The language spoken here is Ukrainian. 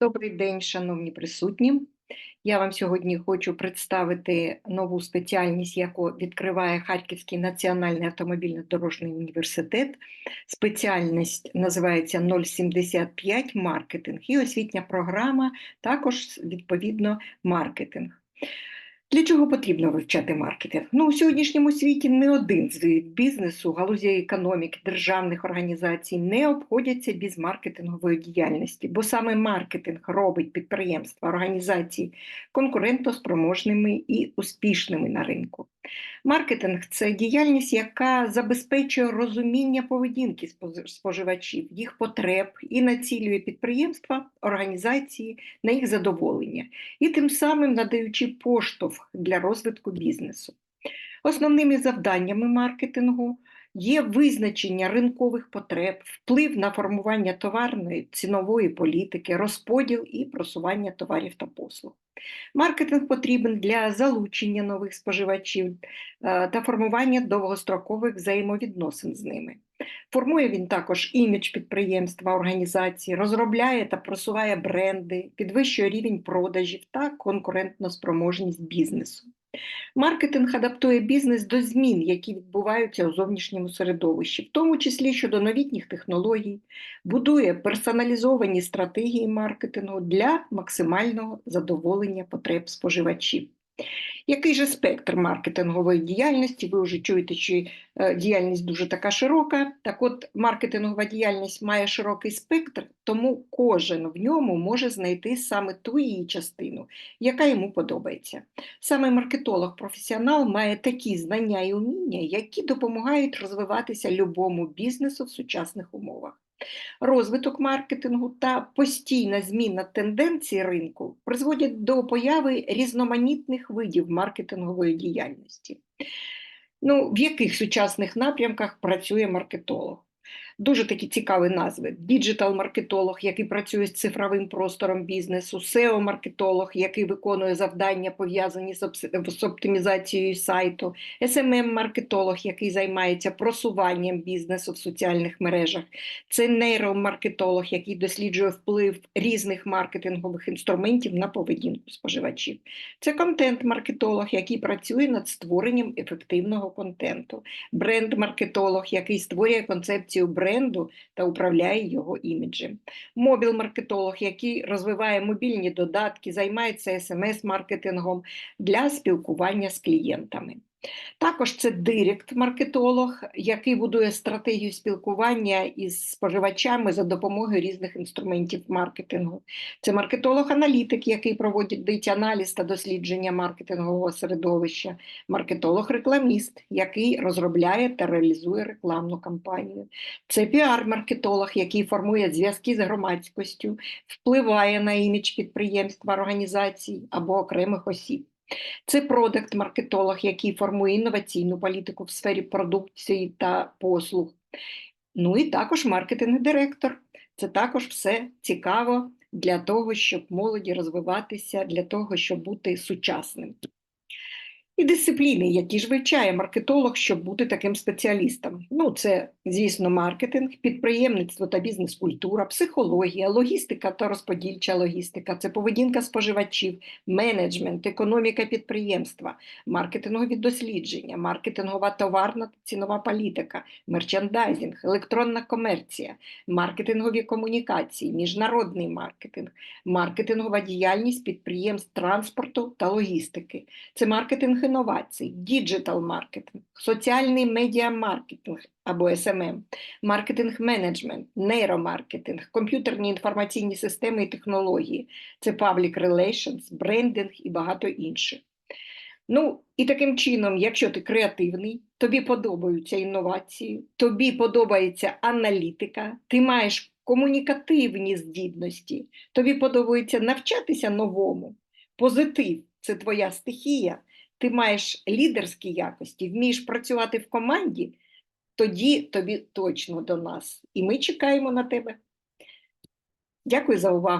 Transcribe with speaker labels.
Speaker 1: Добрий день, шановні присутні. Я вам сьогодні хочу представити нову спеціальність, яку відкриває Харківський національний автомобільно-дорожній університет. Спеціальність називається 075 маркетинг і освітня програма також відповідно маркетинг. Для чого потрібно вивчати маркетинг? Ну, у сьогоднішньому світі не один з бізнесу, галузі економіки, державних організацій не обходяться без маркетингової діяльності, бо саме маркетинг робить підприємства, організації конкурентоспроможними і успішними на ринку. Маркетинг це діяльність, яка забезпечує розуміння поведінки споживачів, їх потреб і націлює підприємства, організації на їх задоволення і тим самим надаючи поштовх для розвитку бізнесу. Основними завданнями маркетингу є визначення ринкових потреб, вплив на формування товарної цінової політики, розподіл і просування товарів та послуг. Маркетинг потрібен для залучення нових споживачів е, та формування довгострокових взаємовідносин з ними. Формує він також імідж підприємства, організації, розробляє та просуває бренди, підвищує рівень продажів та конкурентноспроможність бізнесу. Маркетинг адаптує бізнес до змін, які відбуваються у зовнішньому середовищі, в тому числі щодо новітніх технологій, будує персоналізовані стратегії маркетингу для максимального задоволення потреб споживачів. Який же спектр маркетингової діяльності? Ви вже чуєте, що е, діяльність дуже така широка. Так от, маркетингова діяльність має широкий спектр, тому кожен в ньому може знайти саме ту її частину, яка йому подобається. Саме маркетолог-професіонал має такі знання і уміння, які допомагають розвиватися любому бізнесу в сучасних умовах. Розвиток маркетингу та постійна зміна тенденцій ринку призводять до появи різноманітних видів маркетингової діяльності. Ну, в яких сучасних напрямках працює маркетолог? Дуже такі цікаві назви: діджитал-маркетолог, який працює з цифровим простором бізнесу, SEO-маркетолог, який виконує завдання, пов'язані з оптимізацією сайту, SMM-маркетолог, який займається просуванням бізнесу в соціальних мережах. Це нейромаркетолог, який досліджує вплив різних маркетингових інструментів на поведінку споживачів. Це контент-маркетолог, який працює над створенням ефективного контенту. Бренд-маркетолог, який створює концепцію бренду та управляє його іміджем. Мобіл-маркетолог, який розвиває мобільні додатки, займається смс-маркетингом для спілкування з клієнтами. Також це директ-маркетолог, який будує стратегію спілкування із споживачами за допомогою різних інструментів маркетингу. Це маркетолог-аналітик, який проводить аналіз та дослідження маркетингового середовища, маркетолог-рекламіст, який розробляє та реалізує рекламну кампанію. Це піар-маркетолог, який формує зв'язки з громадськістю, впливає на імідж підприємства, організацій або окремих осіб. Це продакт-маркетолог, який формує інноваційну політику в сфері продукції та послуг. Ну і також маркетинг-директор. Це також все цікаво для того, щоб молоді розвиватися, для того, щоб бути сучасним. І дисципліни, які ж вивчає маркетолог, щоб бути таким спеціалістом. Ну, це, звісно, маркетинг, підприємництво та бізнес-культура, психологія, логістика та розподільча логістика, це поведінка споживачів, менеджмент, економіка підприємства, маркетингові дослідження, маркетингова товарна та цінова політика, мерчендайзинг, електронна комерція, маркетингові комунікації, міжнародний маркетинг, маркетингова діяльність підприємств транспорту та логістики. Це маркетинг інновацій, діджитал-маркетинг, соціальний медіа-маркетинг або SMM, маркетинг-менеджмент, нейромаркетинг, комп'ютерні інформаційні системи і технології, це public relations, брендинг і багато інших. Ну, і таким чином, якщо ти креативний, тобі подобаються інновації, тобі подобається аналітика, ти маєш комунікативні здібності, тобі подобається навчатися новому, позитив це твоя стихія, ти маєш лідерські якості, вмієш працювати в команді, тоді тобі точно до нас. І ми чекаємо на тебе. Дякую за увагу.